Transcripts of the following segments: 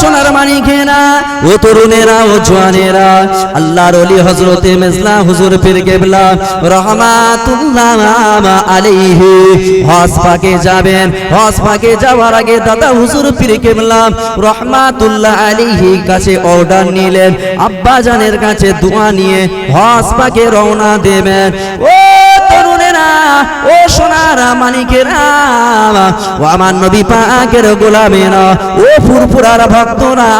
সোনার মানিকেরা ও তরুণেরা, ও জোয়ানেরা, আল্লাহর অলি হজরতে মেজলা হুজুর পীর কেবলা, রহমাতুল্লাহ আলাইহি। হজ পাকে যাবেন, হজ পাকে যাওয়ার আগে দাদা হুজুর পীর কেবলা, রহমাতুল্লাহ আলাইহি কাছে অর্ডার নিলেন। আব্বা জানের কাছে দোয়া নিয়ে হজ পাকে রওনা দেবেন। ও ও সোনারা মানিকেরা ও আমার নবী পাকের গোলামেরা, ও ফুরফুরার ভক্তরা,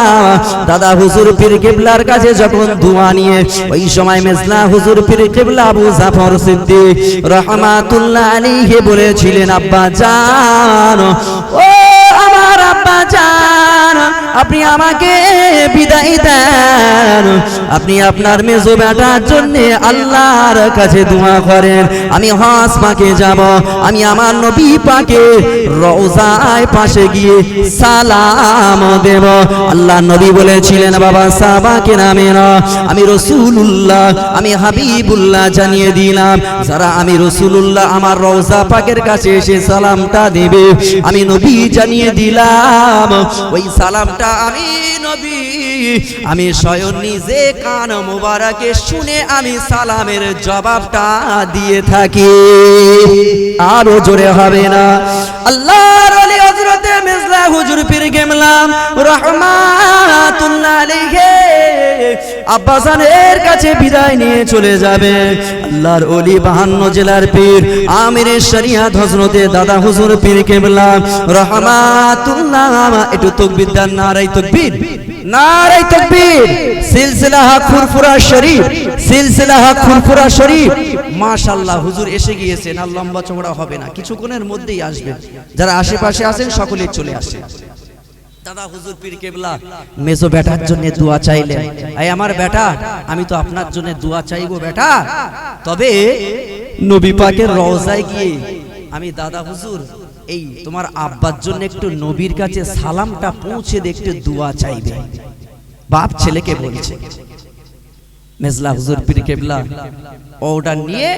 দাদা হুজুর পীর কেবলার কাছে যখন দোয়া নিয়ে, ওই সময় মেজলা হুজুর পীর কেবলা আবু জাফর সিদ্দিক রহমাতুল্লাহ আলাইহি বলেছিলেন, আব্বা জান, ও আমার আব্বা জান আপনি আমাকে বিদায় দেন। আপনি আপনার মেজো বেটার জন্য আল্লাহর কাছে দোয়া করেন। আমি হজ পাকে যাব, আমি আমার নবী পাকে রওজায় পাশে গিয়ে সালাম দেব। আল্লাহ নবী বলেছিলেন, বাবা সাবাকে নামে না, আমি রসুলুল্লাহ, আমি হাবিবুল্লাহ জানিয়ে দিলাম। যারা আমি রসুলুল্লাহ, আমার রওজা পাকের কাছে এসে সালামটা দেবে, আমি নবী জানিয়ে দিলাম। ওই সালামটা আমি নবী। আমি স্বয়ং নিজে কান মুবারকে শুনে আমি সালামের জবাবটা দিয়ে থাকি। আরও জোরে হবে না। আল্লাহ হুজুর পীর গেমলাম, রহমাতুল্লাহ আলাইহি। আব্বাসানের কাছে বিদায় নিয়ে চলে যাবে। আল্লাহর ওলি বাহান্ন জেলার পীর আমিরের শরিয়াত হজরতে দাদা হুজুর পীর কেবলা। রহমাতুল্লাহ একটু তকবির দেন নারাই তকবির। নারাই তকবীর। সিলসিলা হক ফুরফুরা শরীফ। সিলসিলা হক ফুরফুরা শরীফ। মাশাআল্লাহ, হুজুর এসে গিয়েছেন। আর লম্বা চওড়া হবে না, কিছুক্ষণের মধ্যেই আসবেন যারা আশেপাশে আছেন, সকলেই চলে আসেন দাদা হুজুর পীর কেবলা, মেজো বেটার জন্য দোয়া এই আমার বেটা, আমি তো আপনার জন্য দোয়া চাইব বেটা। তবে নবী পাকের রওজায় গিয়ে আমি দাদা হুজুর, এই তোমার আব্বার জন্য একটু নবীর কাছে সালামটা পৌঁছে একটু দোয়া চাইবে। বাপ ছেলেকে বলছে, মেজলা হুজুর পীর কেবলা অর্ডার নিয়ে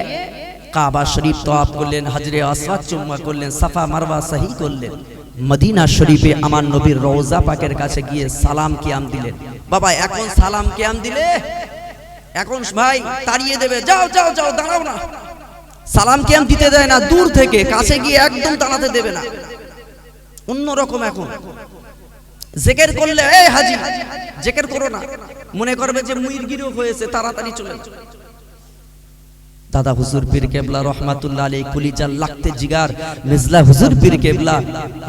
কাবা শরীফ তোয়াব করলেন, হাজরে আসওয়াদ চুম্মা করলেন, সাফা মারওয়া সাহি করলেন। মদিনা শরীফে আমার নবীর রওজা পাকের কাছে গিয়ে সালাম কিয়াম দিলেন। বাবা, এখন সালাম কিয়াম দিলে? এখন ভাই, তাড়িয়ে দেবে। যাও যাও যাও, দাঁড়াও না। সালাম কিয়াম দিতে দেয় না, দূর থেকে, কাছে গিয়ে একদম দাঁড়াতে দেবে না। অন্যরকম এখন। জেকের করলে, এই হাজি, জেকের করো না। মনে করবে যে মুইরগিরও হয়েছে, তাড়াতাড়ি চলে যাও। দাদা হুজুর পীর কেবলা রহমাতুল্লাহ আলী কুলিজার লাগতে জিগার মিজলা হুজুর পীর কেবলা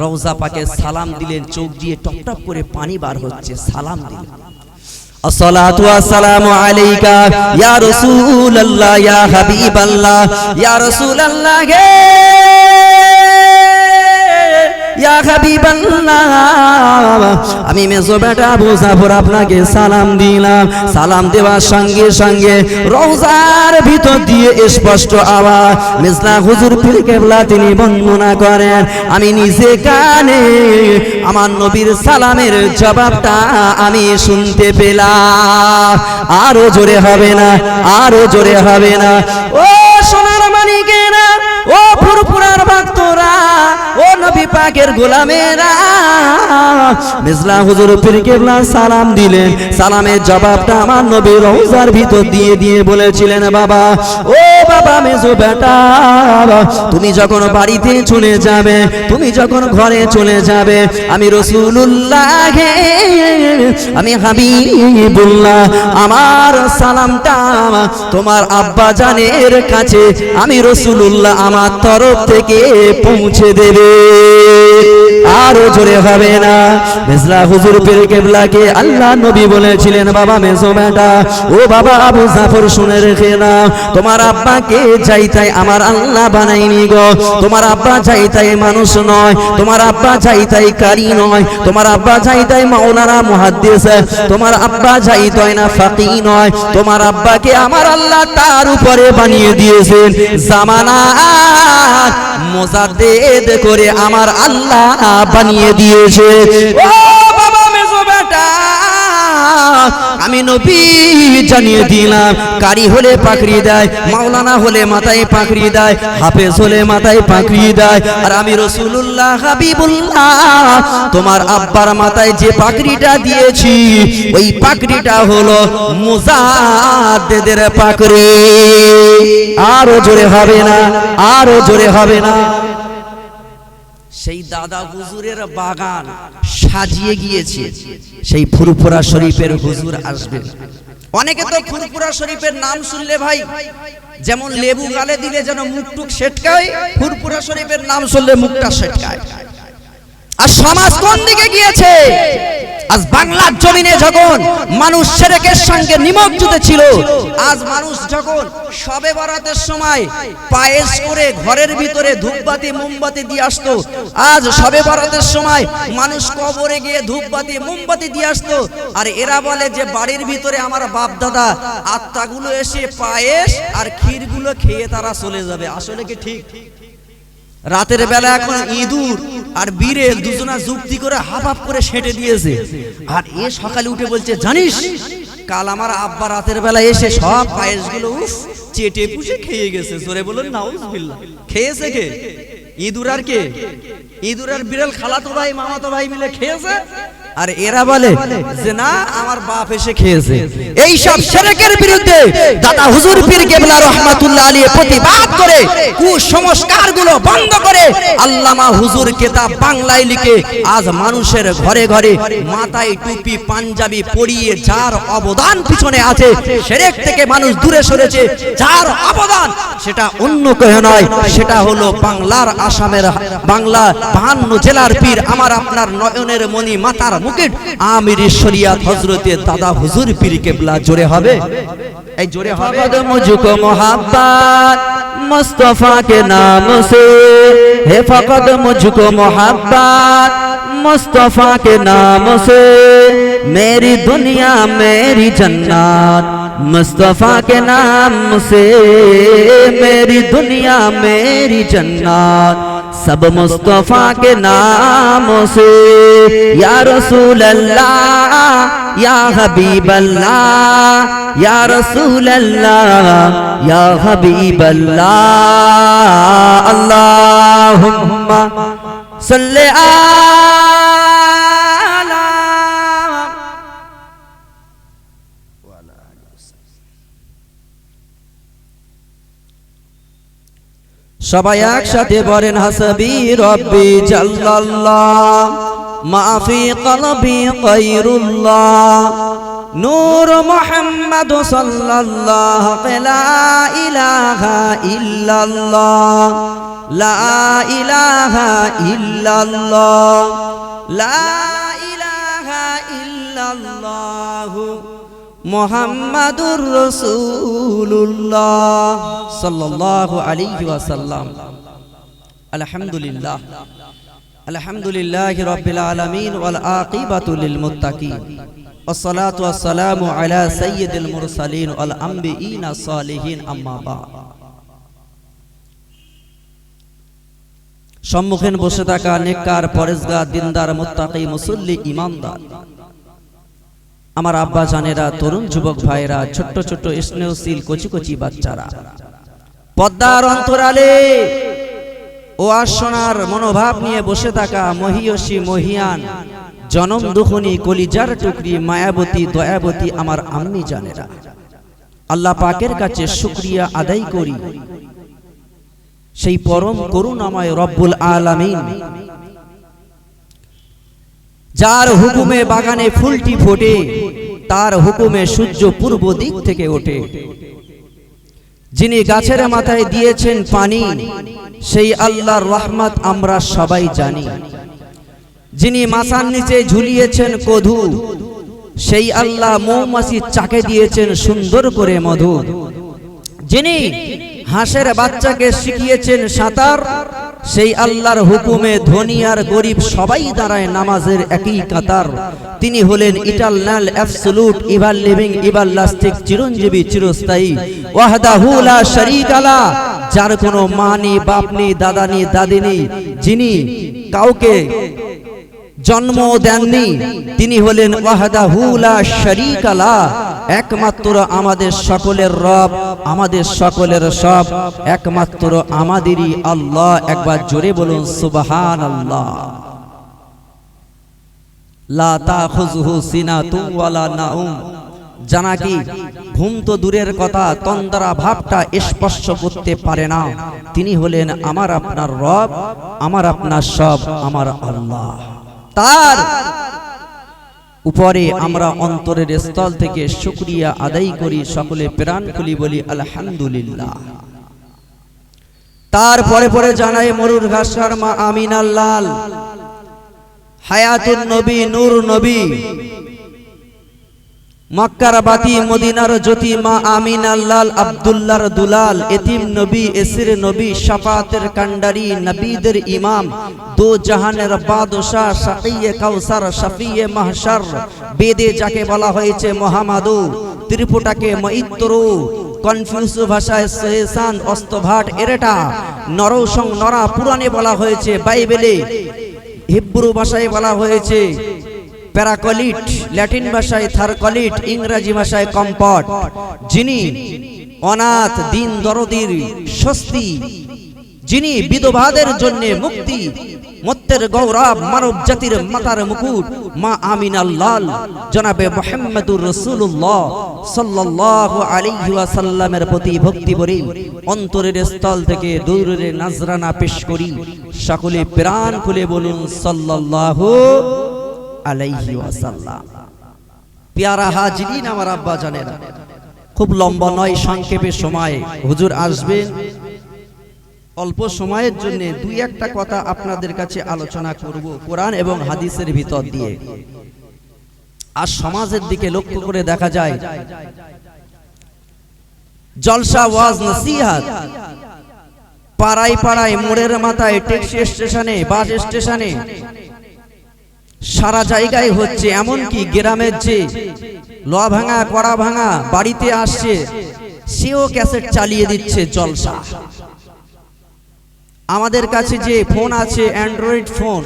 রওজা পাকে সালাম দিলেন চোখ দিয়ে টপ টপ করে পানি বার হচ্ছে সালাম দিলেন الصلاة والسلام عليك يا رسول الله يا حبيب الله يا رسول الله ইয়া হাবিবাল্লাহ, আমি মেজো বেটা মুসাফর আপনাকে সালাম দিলাম। সালাম দেওয়ার সঙ্গে সঙ্গে রওজার ভিতর দিয়ে স্পষ্ট আওয়াজ মিসলা হুজুর পীর কেবলা তিনি বর্ণনা করেন, আমি নিজে কানে আমার নবীর সালামের জবাবটা আমি শুনতে পেলাম। আরও জোরে হবে না, আরও জোরে হবে না। ও সোনার মানিকেরা, ও ফুরফুরার ভক্তরা, ও নবী পাকের গোলামেরা। মিসলা হুজুর সালাম দিলেন। সালামের জবাবটা আমার নবী রওজার ভিতর দিয়ে দিয়ে বলেছিলেন, বাবা, ও বাবা, মেজো বেটা, তুমি যখন বাড়িতে চলে যাবে, তুমি যখন ঘরে চলে যাবে, আমি রসুল্লাহ আমি হাবিবুল্লাহ, আমার সালামটা তোমার আব্বা জানের কাছে আমি রসুল্লাহ আমার তরফ থেকে পৌঁছে দেবে। আরও জোরে হবে না। মেজলা হুজুর পীর কেবলাকে আল্লাহ নবী বলেছিলেন, বাবা, মেজো বেটা, ও বাবা, আবু জাফর শুনে রেখে না তোমার আব্বাকে যাই তাই আমার আল্লাহ বানাইনি গো। তোমার আব্বা যাই তাই মানুষ নয়। তোমার আব্বা যাই তাই কারি নয়। তোমার আব্বা যাই তাই মাওলানা মুহাদ্দিস। তোমার আব্বা যাই তাই না ফাকি নয়। তোমার আব্বাকে আমার আল্লাহ তার উপরে বানিয়ে দিয়েছেন জামানা মোজাদ্দেদ করে আমার আল্লাহ বানিয়ে দিয়েছে। ও বাবা মেজো বেটা! আমি নবী জানিয়ে দিলাম, কারি হলে পাকড়ি দেয়, মাওলানা হলে মাথায় পাকড়ি দেয়, হাফেজ হলে মাথায় পাকড়ি দেয়, আর আমি রসুল্লাহ হাবিবুল্লাহ, তোমার আব্বার মাথায় যে পাকড়িটা দিয়েছি, ওই পাকড়িটা হলো মুজাদ্দেদের পাকড়ি। আরও জোরে হবে না, আরও জোরে হবে না। সেই দাদা হুজুরের বাগান সাজিয়ে গিয়েছে। সেই ফুরফুরা শরীফের হুজুর আসবে। অনেকে তো ফুরফুরা শরীফের নাম শুনলে ভাই, যেমন লেবু গালে দিলে যেন মুখ টুক সেটকায়, ফুরফুরা শরীফের নাম শুনলে মুখটা সেটকায়। আর সমাজ কোন দিকে গিয়েছে? আজ বাংলার জমিনে যখন মানুষ সেরেকের সঙ্গে নিমজ্জিত ছিল, আজ মানুষ যখন সবে বরাতের সময় পায়েস করে ঘরের ভিতরে ধূপবাতি, মোমবাতি দিয়ে আসতো, আজ সবে বরাতের সময় মানুষ কবরে গিয়ে ধূপবাতি, মোমবাতি দিয়ে আসতো। আর এরা বলে যে বাড়ির ভিতরে আমার বাপ দাদা আত্মাগুলো এসে পায়েস আর ক্ষীরগুলো খেয়ে তারা চলে যাবে। আসলে কি ঠিক? রাতের বেলা এখন ইঁদুর আর বীরের দুজনা যুক্তি করে হাফ হাফ করে সেটে দিয়েছে। আর এ সকালে উঠে বলছে জানিস কাল আমার আব্বা রাতের বেলা এসে সব পায়েসগুলো গুলো চেটে পুষে খেয়ে গেছে। জোরে বলুন না খেয়েছে কে? ইঁদুর আর কে? ইঁদুর আর বিড়াল খালাতো ভাই মামাতো ভাই মিলে খেয়েছে? আর এরা বলে যে না, আমার বাপ এসে খেয়েছে। এই সব সেরেকের বিরুদ্ধে দাদা হুজুর পীর কেবলা রহমাতুল্লাহ আলী প্রতিবাদ করে কুসংস্কারগুলো বন্ধ করে আল্লামা হুজুর কেতাব বাংলায় লিখে আজ মানুষের ঘরে ঘরে মাথায় টুপি, পাঞ্জাবি পরিয়ে যার অবদান পিছনে আছে, সেরেক থেকে মানুষ দূরে সরেছে, যার অবদান সেটা অন্য কেউ নয়, সেটা হলো বাংলার আসামের বাংলা বাহান্ন জেলার পীর। আমার আপনার নয়নের মণি মাতার মুকুট আমির শরিয়াত হজরতে দাদা হুজুর পীর কেবলা জোরে হবে এই জোরে হবে মুঝকো মোহাব্বত मुस्तफा के नाम से है फकत मुझको मोहब्बत मुस्तफा के नाम से मेरी दुनिया मेरी जन्नत मुस्तफा के नाम से मेरी दुनिया मेरी जन्नत सब मुस्तफा के नाम से या रसूल अल्लाह या हबीब अल्लाह या रसूल अल्लाह या हबीब अल्लाह अल्लाहुम्मा सल्ले आला সবাই একসাথে বলেন, হাসবি রব্বি জাল্লাল্লাহ, মাফি কলবি গায়রুল্লাহ, নূর মুহাম্মদ সাল্লাল্লাহু লা ইলাহা ইল্লাল্লাহ, লা ইলাহা ইল্লাল্লাহ, লা ইলাহা ইল্লাল্লাহ মোহাম্মদুর রসুল্লাহ সাল্লাল্লাহু আলাইহি ওয়াসাল্লাম আলহামদুলিল্লাহ আলহামদুলিল্লাহি রাব্বিল আলামিন ওয়াল আকিবাতু লিল মুত্তাকিন والصلاة والسلام على سيد المرسلين والأنبيين الصالحين أما بعد সম্মুখীন বসে থাকা নেককার পরেজগার দিনদার মুত্তাকি মুসল্লি ইমানদার আমার আব্বা জানেরা, তরুণ যুবক ভাইরা ছোট্ট ছোট্ট স্নেহশীল কচি কচি বাচ্চারা। পদ্মার অন্তরালে ও আসনার মনোভাব নিয়ে বসে থাকা মহিয়সী মহিয়ান, জনম দুখনি কলিজার টুকরি, মায়াবতী, দয়াবতী আমার আম্মি জানেরা। আল্লাহ পাকের কাছে শুক্রিয়া আদায় করি। সেই পরম করুণাময় রব্বুল আলামিন, যার হুকুমে বাগানে ফুলটি ফোটে তার হুকুমে সূর্য পূর্ব দিক থেকে ওঠে। যিনি গাছের মাথায় দিয়েছেন পানি, সেই আল্লাহর রহমত আমরা সবাই জানি। যিনি মাসার নিচে ঝুলিয়েছেন কধু, সেই আল্লাহ মৌমাসি চাকে দিয়েছেন সুন্দর করে মধু। যিনি হাঁসের বাচ্চাকে শিখিয়েছেন সাঁতার। সেই আল্লাহর হুকুমে ধনী আর গরিব সবাই দাঁড়ায় নামাজের একই কাতার। তিনি হলেন eternal absolute ever living ever lasting, চিরঞ্জীবী, চিরস্থায়ী। ওয়াহদাহু লা শারীকা লা, যার কোনো মা নেই বাপ নেই দাদা নেই দাদি নেই যিনি কাউকে জন্ম দেননি, তিনি হলেন ওয়াহদাহুলা শরীকালা একমাত্র আমাদের সকলের রব, আমাদের সকলের সব, একমাত্র আমাদেরই আল্লাহ। একবার জোরে বলুন সুবহান আল্লাহ জানা কি, ঘুম তো দূরের কথা, তন্দ্রা ভাবটা স্পর্শ করতে পারে না। তিনি হলেন আমার আপনার রব, আমার আপনার সব, আমার আল্লাহ। তার উপরে আমরা অন্তরের স্থল থেকে শুক্রিয়া আদায় করি সকলে প্রাণ খুলি বলি আলহামদুলিল্লাহ। তারপরে পরে জানাই মরুর ঘাসার মা আমিনাল লাল হায়াতুন নবী। নূর নবী। মক্কার বাতি মদিনার জ্যোতি মা আমিন আল্লাল আব্দুল্লাহর দুলাল, এতিম নবী, এসির নবী, শাফাতের কান্ডারি নবীদের ইমাম, দো জাহানের বাদশাহ, শাকিয়ে কাউসার শাফিয়ে মাহশার, বেদে যাকে বলা হয়েছে মহামাদু ত্রিপুটাকে মৈত্রু, কনফিউজ ভাষায় সহেসান, অস্তভাট, এরেটা, নরসং, নরা, পুরাণে বলা হয়েছে, বাইবেলে, হিব্রু ভাষায় বলা হয়েছে প্যারাকলিট, ল্যাটিন ভাষায় থারকলিট, ইংরেজি ভাষায় কম্পট। যিনি অনাথ দিন দরদির স্বস্তি, যিনি বিধবাদের জন্য মুক্তি, মত্তের গৌরব মানব জাতির মাতার মুকুট, মা আমিন আল্লাল জনাবে মোহাম্মদুর রসুল্লাহ সাল্লাল্লাহু আলাইহি ওয়াসাল্লামের প্রতি ভক্তি ভরে, অন্তরের স্থল থেকে দৌড়ে নাজরানা পেশ করি। সকলে প্রাণ খুলে বলুন সাল্লাল্লাহু আলাইহি ওয়াসাল্লাম। পেয়ারা হাজরিন, আমার আব্বা জানেন, খুব লম্বা নয়, সংক্ষেপে সময়। হুজুর আসবেন অল্প সময়ের জন্য দুই একটা কথা আপনাদের কাছে আলোচনা করব কোরআন এবং হাদিসের ভিতর দিয়ে। আর সমাজের দিকে লক্ষ্য করে দেখা যায়, জলসা ওয়াজ নসিহাত। পাড়ায় পাড়ায় মোড়ের মাথায় ট্যাক্সি স্টেশনে, বাস স্টেশনে সারা জায়গায় হচ্ছে এমন কি গ্রামের যে লোয়া ভাঙা কড়া ভাঙা বাড়িতে আসছে সেও ক্যাসেট চালিয়ে দিচ্ছে জলসা। আমাদের কাছে যে ফোন আছে অ্যান্ড্রয়েড ফোন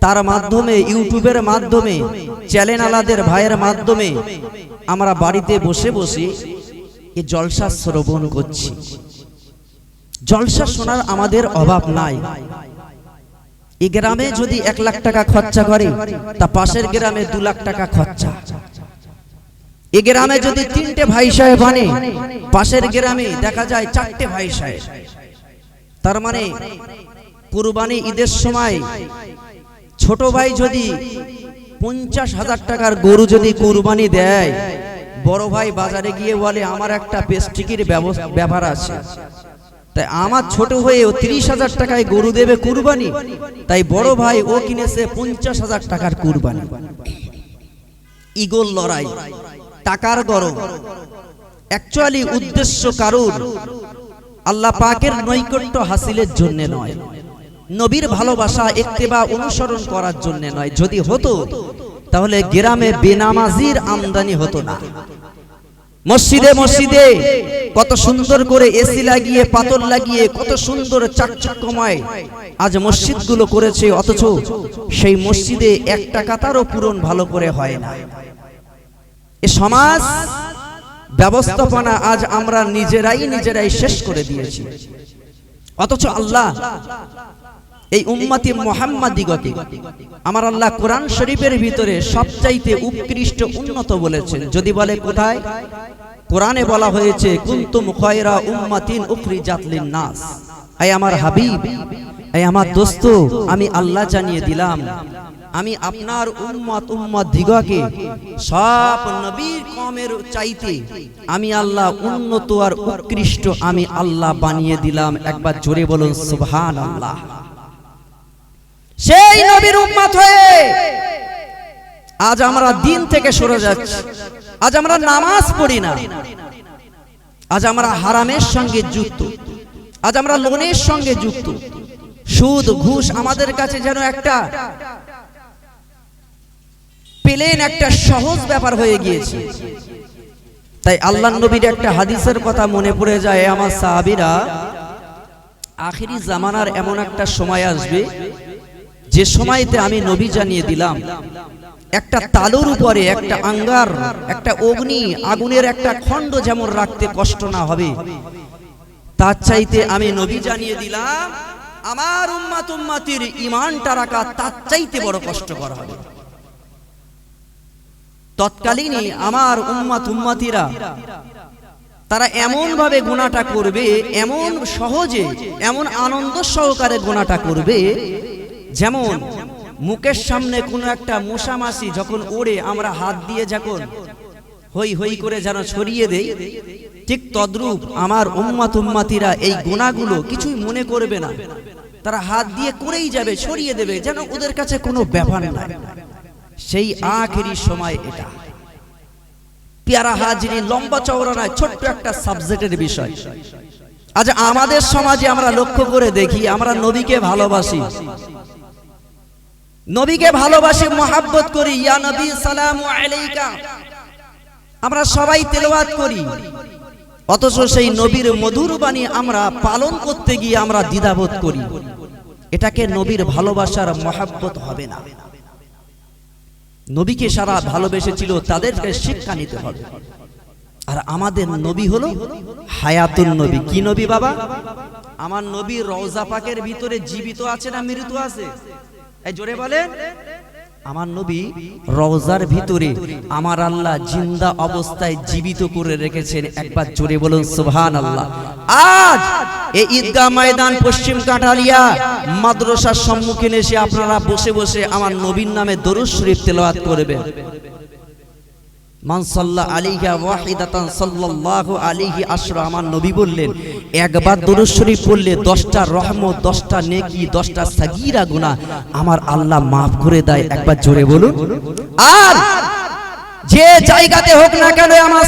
তার মাধ্যমে ইউটিউবের মাধ্যমে চ্যানেল আলাদের ভাইয়ের মাধ্যমে আমরা বাড়িতে বসে বসে এই জলসা শ্রবণ করছি। জলসা শোনার আমাদের অভাব নাই। এই গ্রামে যদি এক লাখ টাকা খরচা করে তা পাশের গ্রামে দু লাখ টাকা খরচা। এ গ্রামে যদি তিনটে ভাই সাহেব আনে পাশের গ্রামে দেখা যায় চারটে ভাই সাহেব তার মানে কুরবানি ঈদের সময় ছোট ভাই যদি পঞ্চাশ হাজার টাকার গরু যদি কুরবানি দেয় বড় ভাই বাজারে গিয়ে বলে আমার একটা পেস্টিকির ব্যবহার আছে। তাই আমার ছোট হয়ে ও তিরিশ হাজার টাকায় গরু দেবে কুরবানি। তাই বড় ভাই ও কিনেছে পঞ্চাশ হাজার টাকার কুরবানি। ইগল লড়াই, টাকার গরম। অ্যাকচুয়ালি উদ্দেশ্য কারুর? আল্লাহ পাকের নৈকট্য হাসিলের জন্য নয়। নবীর ভালোবাসা একতেবা অনুসরণ করার জন্য নয়। যদি হতো, তাহলে গ্রামে বেনামাজির আমদানি হতো না। মসজিদে মসজিদে। কত সুন্দর করে এসি লাগিয়ে পাতল লাগিয়ে, কত সুন্দর চাকচক্যময় আজ মসজিদগুলো করেছে, অথচ সেই মসজিদে একটা কাতারও পূরণ ভালো করে হয় না। এ সমাজ ব্যবস্থাপনা আজ আমরা নিজেরাই নিজেরাই শেষ করে দিয়েছি। অথচ আল্লাহ এই উম্মাতি মোহাম্মদিগকে। আমার আল্লাহ কোরআন শরীফের ভিতরে সবচাইতে উৎকৃষ্ট উন্নত বলেছেন। যদি বলে কোথায়? কোরআনে বলা হয়েছে, কুন্তুম খয়রা উম্মাতিন উখরি জাতলিন নাস এই আমার হাবিব এই আমার দোস্ত, আমি আল্লাহ জানিয়ে দিলাম, আমি আপনার উম্মত উম্মত দিগকে সব নবীর কমের চাইতে আমি আল্লাহ উন্নত আর উৎকৃষ্ট আমি আল্লাহ বানিয়ে দিলাম। একবার জোরে বলুন সুবহান আল্লাহ সেই নবীর উম্মত হয়ে আজ আমরা দিন থেকে সরে যাচ্ছি। আজ আমরা নামাজ পড়ি না। আজ আমরা হারামের সঙ্গে যুক্ত। আজ আমরা লোনের সঙ্গে যুক্ত। সুদ, ঘুষ আমাদের কাছে যেন একটা পেলেন একটা সহজ ব্যাপার হয়ে গিয়েছে। তাই আল্লাহ নবীর একটা হাদিসের কথা মনে পড়ে যায় আমার সাহাবিরা, আখিরি জামানার এমন একটা সময় আসবে যে সময়তে আমি নবী জানিয়ে দিলাম, একটা তালুর উপরে একটা আঙ্গার, একটা অগ্নি, আগুনের একটা খণ্ড যেমন রাখতে কষ্ট না হবে, তার চাইতে আমি নবী জানিয়ে দিলাম, আমার উম্মাত উম্মাতির ইমানটা রাখা তার চাইতে বড় কষ্টকর হবে। তৎকালীনই আমার উম্মাত উম্মাতিরা, তারা এমন ভাবে গুণাটা করবে, এমন সহজে, এমন আনন্দ সহকারে গুণাটা করবে যেমন, মুখের সামনে কোনো একটা মশামাছি যখন ওড়ে, আমরা হাত দিয়ে যখন হই হই করে যেন ছড়িয়ে দেই, ঠিক তদ্রূপ আমার উম্মাত উম্মাতিরা এই গুণাগুলো কিছুই মনে করবে না। তারা হাত দিয়ে করেই যাবে, ছড়িয়ে দেবে, যেন ওদের কাছে কোনো ব্যাপার নাই। সেই আখেরি সময় এটা। পেয়ারা হাজিরি লম্বা চওড়া নয় ছোট্ট একটা সাবজেক্টের বিষয়। আজ আমাদের সমাজে আমরা লক্ষ্য করে দেখি, আমরা নবীকে ভালোবাসি। নবীকে ভালোবাসি, মোহাব্বত করি। ইয়া নবী, সালাম আলাইকা। আমরা সবাই তেলাওয়াত করি। অথচ সেই নবীর মধুর বাণী আমরা পালন করতে গিয়ে আমরা দ্বিধাবোধ করি। এটাকে নবীর ভালোবাসার মহাব্বত হবে না। নবীকে সারা ভালোবেসেছিল তাদেরকে শিক্ষা নিতে হবে। আর আমাদের নবী হলো হায়াতুল নবী। কি নবী বাবা? আমার নবী রওজা পাকের ভিতরে জীবিত আছে না মৃত আছে? এই জোরে বলেন আমার নবী রওজার ভিতরে আমার আল্লাহ জিন্দা অবস্থায় জীবিত করে রেখেছেন। একবার জোরে বলুন সুবহান আল্লাহ আজ এই ঈদগাহ ময়দান পশ্চিম কাঠালিয়া মাদ্রাসার সম্মুখীন এসে আপনারা বসে বসে আমার নবীর নামে দরুদ শরীফ তেলাওয়াত করবেন। আমার একবার শরীফ 10টা রহমত 10টা নেকি 10টা সাগীরা গুনাহ আমার আল্লাহ maaf করে দেয়। একবার জোরে বলুন। আর যে জায়গাতে হোক না কেন আমার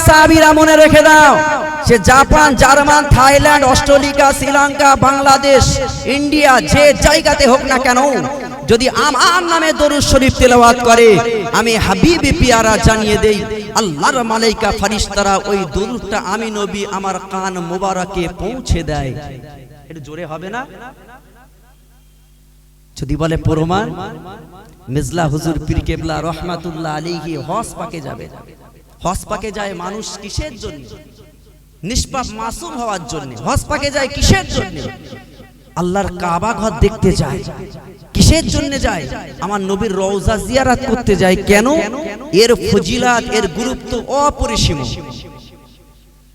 মনে রেখে দাও, সে Japan, German, Thailand Australia Sri Lanka, Bangladesh, India, যে জায়গাতে হোক না কেন, যদি আমার নামে দরুদ শরীফ তেলাওয়াত করে, আমি হাবিবি পিয়ারা জানিয়ে দেই আল্লাহর মালাইকা ফারিস্তারা ওই দরুদটা আমি নবী আমার কান মোবারকে পৌঁছে দেয়। এটা জোরে হবে না? যদি বলে প্রমাণ, মিজলা হুজুর পীর কেবলা রহমাতুল্লাহ আলাইহি হস পাকে যাবে। হস পাকে যায় মানুষ কিসের জন্য? নিষ্পাপ মাসুম হওয়ার জন্য। হস পাকে যায় কিসের জন্য? আল্লাহর কাবা ঘর দেখতে যায়। কিসের জন্য যায়? আমার নবীর রওজা জিয়ারাত করতে যায় কেন? এর ফজিলাত, এর গুরুত্ব অপরিসীম।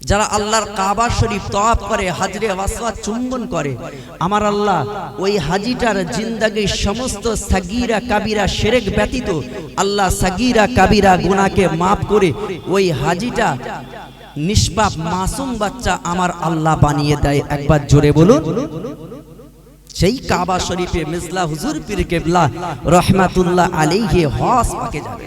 যারা আল্লাহর কাবা শরীফ তওয়াব করে, হাজরে ওয়াসওয়াত চুম্বন করে, আমার আল্লাহ ওই হাজিটার জিন্দাগির সমস্ত সাগীরা, কাবিরা শিরক ব্যতীত আল্লাহ সাগীরা, কাবিরা গুনাহকে maaf করে ওই হাজিটা নিষ্পাপ মাসুম বাচ্চা আমার আল্লাহ বানিয়ে দেয়। একবার জোরে বলুন। সেই কাবা শরীফে মিজলা হুজুর পীর কেবলা রহমাতুল্লাহ আলাইহি হস পাকে যাবে